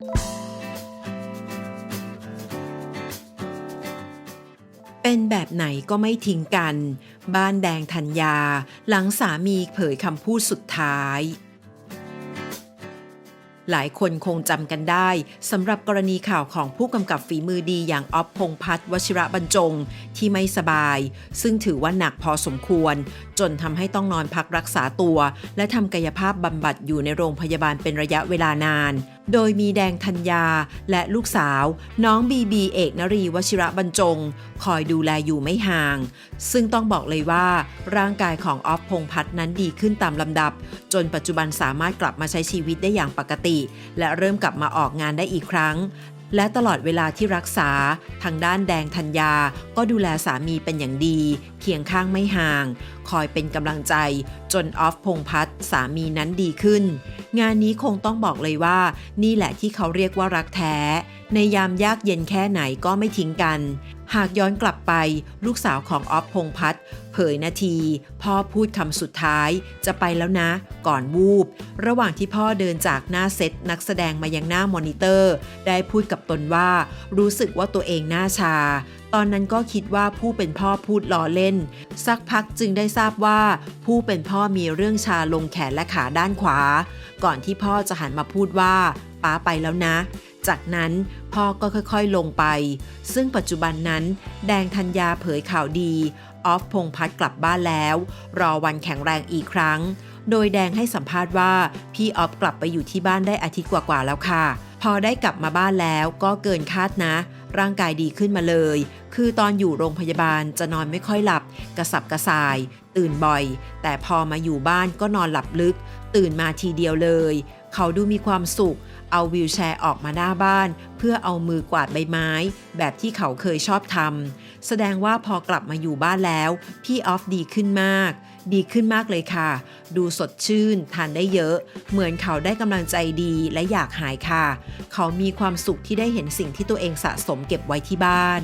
เป็นแบบไหนก็ไม่ทิ้งกัน บ้านแดงธัญญา หลังสามีเผยคำพูดสุดท้าย หลายคนคงจำกันได้สำหรับกรณีข่าวของผู้กำกับฝีมือดีอย่างออฟพงษ์พัฒน์วชิระบรรจง ที่ไม่สบาย ซึ่งถือว่าหนักพอสมควร จนทำให้ต้องนอนพักรักษาตัว และทำกายภาพบำบัดอยู่ในโรงพยาบาลเป็นระยะเวลานานโดยมีแดงธัญญาและลูกสาว น้องบีบีเอกนรีวชิระบรรจง คอยดูแลอยู่ไม่ห่าง ซึ่งต้องบอกเลยว่า ร่างกายของออฟพงษ์พัฒน์นั้นดีขึ้นตามลำดับ จนปัจจุบันสามารถกลับมาใช้ชีวิตได้อย่างปกติ และเริ่มกลับมาออกงานได้อีกครั้ง และตลอดเวลาที่รักษา ทางด้านแดงธัญญา ก็ดูแลสามีเป็นอย่างดี เคียงข้างไม่ห่าง คอยเป็นกำลังใจ จนออฟพงพัฒน์สามีนั้นดีขึ้น งานนี้คงต้องบอกเลยว่า นี่แหละที่เขาเรียกว่ารักแท้ ในยามยากเย็นแค่ไหนก็ไม่ทิ้งกัน หากย้อนกลับไปลูกสาวของออฟพงพัฒน์เผยนาที พ่อพูดคำสุดท้าย จะไปแล้วนะ ก่อนวูบ ระหว่างที่พ่อเดินจากหน้าเซตนักแสดงมายังหน้ามอนิเตอร์ ได้พูดกับตนว่า รู้สึกว่าตัวเองหน้าชา ตอนนั้นก็คิดว่าผู้เป็นพ่อพูดล้อเล่น สักพักจึงได้ทราบว่า ผู้เป็นพ่อมีเรื่องชาลงแขนและขาด้านขวา ก่อนที่พ่อจะหันมาพูดว่าป้าไปแล้วนะ จากนั้นพ่อก็ค่อยๆลงไป ซึ่งปัจจุบันนั้น แดงธัญญาเผยข่าวดี ออฟพงพัฒน์กลับบ้านแล้ว รอวันแข็งแรงอีกครั้ง โดยแดงให้สัมภาษณ์ว่า พี่ออฟกลับไปอยู่ที่บ้านได้อาทิตย์กว่าๆแล้วค่ะ พอได้กลับมาบ้านแล้วก็เกินคาดนะ ร่างกายดีขึ้นมาเลย คือตอนอยู่โรงพยาบาลจะนอนไม่ค่อยหลับ กระสับกระส่าย ตื่นบ่อย แต่พอมาอยู่บ้านก็นอนหลับลึก ตื่นมาทีเดียวเลย เขาดูมีความสุข เอาวิวแชร์ออกมาหน้าบ้าน เพื่อเอามือกวาดใบไม้ แบบที่เขาเคยชอบทำแสดงว่าพอกลับมาอยู่บ้านแล้ว พี่ออฟดีขึ้นมาก ดีขึ้นมากเลยค่ะ ดูสดชื่น ทานได้เยอะ เหมือนเขาได้กำลังใจดีและอยากหายค่ะ เขามีความสุขที่ได้เห็นสิ่งที่ตัวเองสะสมเก็บไว้ที่บ้าน